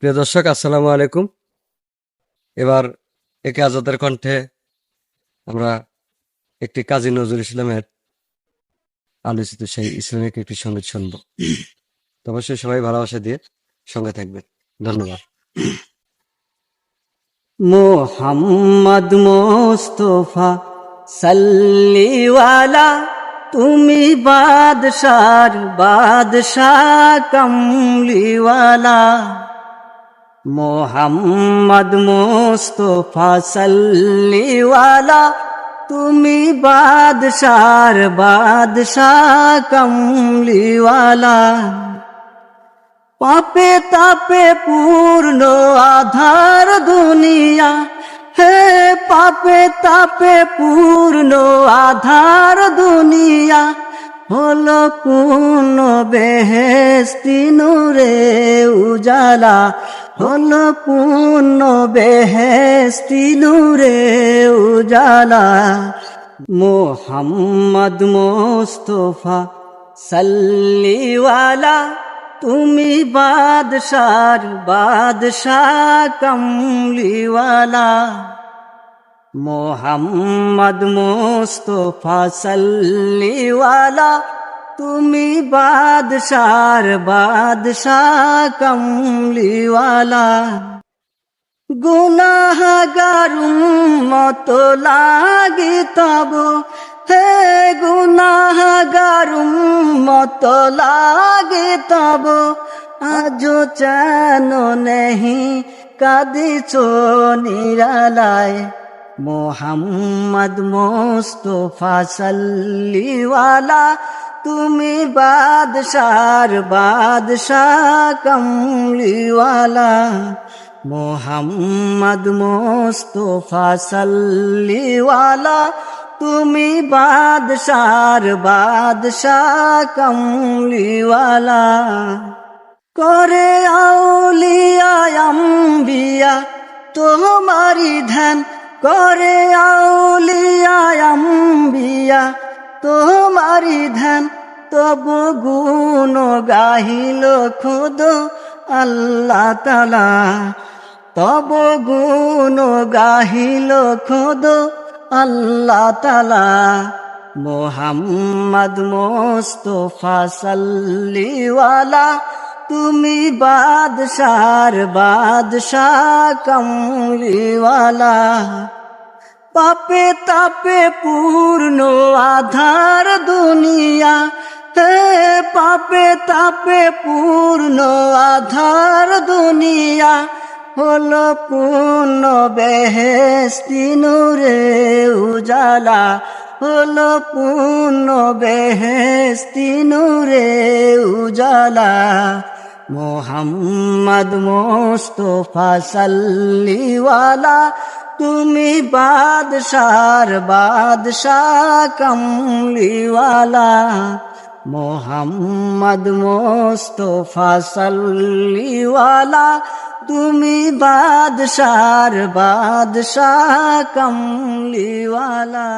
প্রিয় দর্শক, আসসালামু আলাইকুম। এবার একে আজাদের কণ্ঠে আমরা একটি কাজী নজরুল ইসলামের আলোচিত সেই ইসলামিক একটি সংগীত শুনব। তো অবশ্যই সবাই ভালোবাসা দিয়ে সঙ্গে থাকবেন। ধন্যবাদ। মোহাম্মদ মোস্তফা, সাল্লিওয়ালা, তুমি বাদশার বাদশাহ, কমলিওয়ালা। মোহাম্মদ মোস্তফা সাল্লিওয়ালা তুমি বাদশার বাদশাহ কমলিওয়ালা পাপে তাপে পূর্ণ আধার দুনিয়া, হে পাপে তাপে পূর্ণ আধার দুনিয়া। হলো পূর্ণ বেহেস্তি নূরে উজালা। হলো পূর্ণ বেহেস্তি নূরে উজালা। মোহাম্মদ মোস্তফা সাল্লিওয়ালা তুমি বাদশার বাদশাহ কমলিওয়ালা মোহাম্মদ মোস্তফা সাল্লিওয়ালা তুমি বাদশার বাদশাহ কমলিওয়ালা গুনাহগারুম মত লাগি তব, হে গুনাহগারুম মত লাগে তব আজ চেন নেহি কাদিছ নিরালায়। মোহাম্মদ মোস্তফা সাল্লিওয়ালা তুমি বাদশার বাদশাহ কমলিওয়ালা মোহাম্মদ মোস্তফা সাল্লিওয়ালা তুমি বাদশার বাদশাহ কমলিওয়ালা করে আউলিয়াম্বিয়া তোমারি ধ্যান করে আউলিয়াম্বিয়া তোমারি ধ্যান, তবু গুণ গাহিল খুদ আল্লাহ তালা তব গুণ গাহিল খুদ আল্লাহ তালা মোহাম্মদ মোস্তফা সাল্লিওয়ালা তুমি বাদশার বাদশাহ কমলিওয়ালা। পাপে তাপে পূর্ণ আধার দুনিয়া। হে পাপে তাপে পূর্ণ আধার দুনিয়া। হলো পূর্ণ বেহেস্তি নূরে উজালা। হলো পূর্ণ বেহেস্তি নূরে উজালা। মোহাম্মদ মোস্তফা সাল্লিওয়ালা তুমি বাদশার বাদশাহ কমলিওয়ালা। মোহাম্মদ মোস্তফা সাল্লিওয়ালা তুমি বাদশার বাদশাহ কমলিওয়ালা।